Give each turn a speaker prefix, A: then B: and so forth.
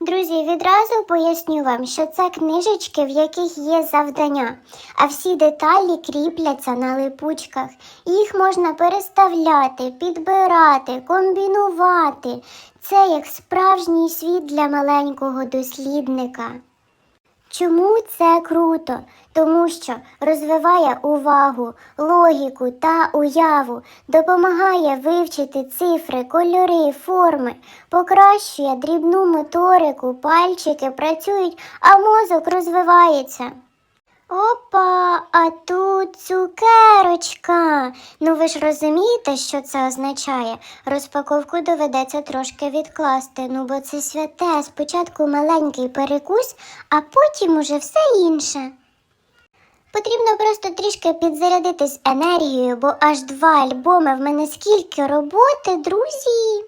A: Друзі, відразу поясню вам, що це книжечки, в яких є завдання, а всі деталі кріпляться на липучках. Їх можна переставляти, підбирати, комбінувати. Це як справжній світ для маленького дослідника. Чому це круто? Тому що розвиває увагу, логіку та уяву, допомагає вивчити цифри, кольори, форми, покращує дрібну моторику, пальчики працюють, а мозок розвивається. Опа, а тут цукерочка. Ну ви ж розумієте, що це означає? Розпаковку доведеться трошки відкласти, ну бо це святе. Спочатку маленький перекус, а потім уже все інше. Потрібно просто трішки підзарядитись енергією, бо аж два альбоми в мене скільки роботи, друзі.